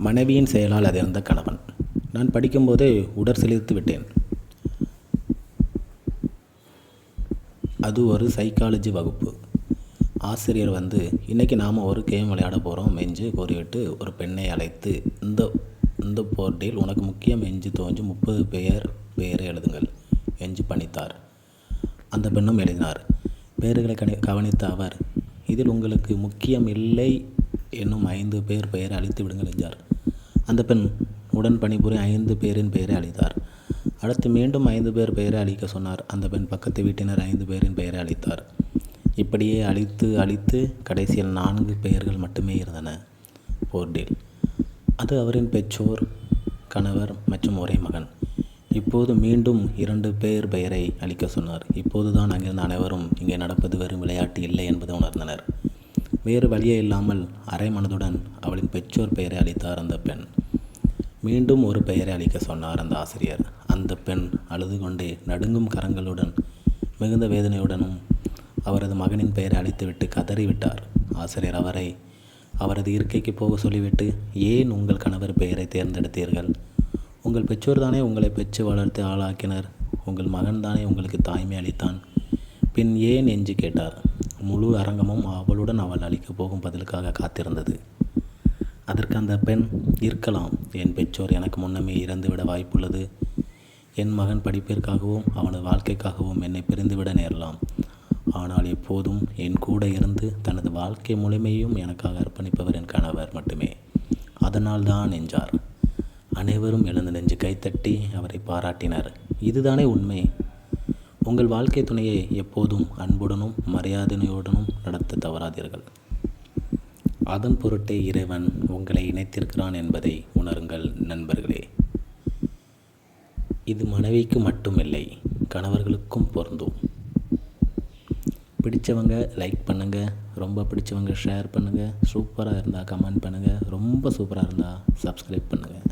மனைவியின் செயலால் அதிர்ந்த கணவன். நான் படிக்கும்போதே உடற் சிலிர்த்து விட்டேன். அது ஒரு சைக்காலஜி வகுப்பு. ஆசிரியர் வந்து இன்றைக்கி நாம் ஒரு கேம் விளையாட போகிறோம் மெஞ்சு கூறிவிட்டு ஒரு பெண்ணை அழைத்து இந்த இந்த போர்டில் உனக்கு முக்கியம் எஞ்சு தோன்றும் முப்பது பெயர் பெயரை எழுதுங்கள் என்று பணித்தார். அந்த பெண்ணும் எழுதினார். பெயர்களை கணி கவனித்த அவர் இதில் உங்களுக்கு முக்கியம் இல்லை என்னும் ஐந்து பேர் பெயரை அழித்து விடுங்கள் என்றார். அந்த பெண் உடன் பணிபுரி ஐந்து பேரின் பெயரை அழித்தார். அடுத்து மீண்டும் ஐந்து பேர் பெயரை அழிக்க சொன்னார். அந்த பெண் பக்கத்து வீட்டினர் ஐந்து பேரின் பெயரை அழித்தார். இப்படியே அழித்து அழித்து கடைசியில் நான்கு பெயர்கள் மட்டுமே இருந்தன. போர்டில் அது அவரின் பெற்றோர் கணவர் மற்றும் ஒரே மகன். இப்போது மீண்டும் இரண்டு பேர் பெயரை அளிக்க சொன்னார். இப்போதுதான் அங்கிருந்த அனைவரும் இங்கே நடப்பது வெறும் விளையாட்டு இல்லை என்பதை உணர்ந்தனர். வேறு வழியே இல்லாமல் அரை மனதுடன் அவளின் பெற்றோர் பெயரை அளித்தார் அந்த பெண். மீண்டும் ஒரு பெயரை அளிக்க சொன்னார் அந்த ஆசிரியர். அந்த பெண் அழுது கொண்டே நடுங்கும் கரங்களுடன் மிகுந்த வேதனையுடனும் அவரது மகனின் பெயரை அழித்துவிட்டு கதறிவிட்டார். ஆசிரியர் அவரை அவரது இருக்கைக்கு போக சொல்லிவிட்டு ஏன் உங்கள் கணவர் பெயரை தேர்ந்தெடுத்தீர்கள்? உங்கள் பெற்றோர் தானே உங்களை பெற்று வளர்த்து ஆளாக்கினர். உங்கள் மகன் தானே உங்களுக்கு தாய்மை அளித்தான். பின் ஏன்? என்று கேட்டார். முழு அரங்கமும் அவளுடன் அவள் அளிக்கப் போகும் பதிலுக்காக காத்திருந்தது. அதற்கு அந்த பெண் இருக்கலாம் என் பெற்றோர் எனக்கு முன்னமே இறந்துவிட வாய்ப்புள்ளது. என் மகன் படிப்பிற்காகவும் அவனது வாழ்க்கைக்காகவும் என்னை பிரிந்துவிட நேரலாம். ஆனால் எப்போதும் என் கூட இருந்து தனது வாழ்க்கை முழுமையும் எனக்காக அர்ப்பணிப்பவர் என் கணவர் மட்டுமே. அதனால் தான் என்றார். அனைவரும் எழுந்து நெஞ்சு கைத்தட்டி அவரை பாராட்டினர். இதுதானே உண்மை! உங்கள் வாழ்க்கை துணையை எப்போதும் அன்புடனும் மரியாதையுடனும் நடத்த தவறாதீர்கள். அதன் பொருட்டே இறைவன் உங்களை இணைத்திருக்கிறான் என்பதை உணருங்கள் நண்பர்களே. இது மனைவிக்கு மட்டுமில்லை கணவர்களுக்கும் பொருந்தும். பிடிச்சவங்க லைக் பண்ணுங்கள் ரொம்ப பிடிச்சவங்க ஷேர் பண்ணுங்கள் சூப்பராக இருந்தால் கமெண்ட் பண்ணுங்கள் ரொம்ப சூப்பராக இருந்தால் சப்ஸ்கிரைப் பண்ணுங்கள்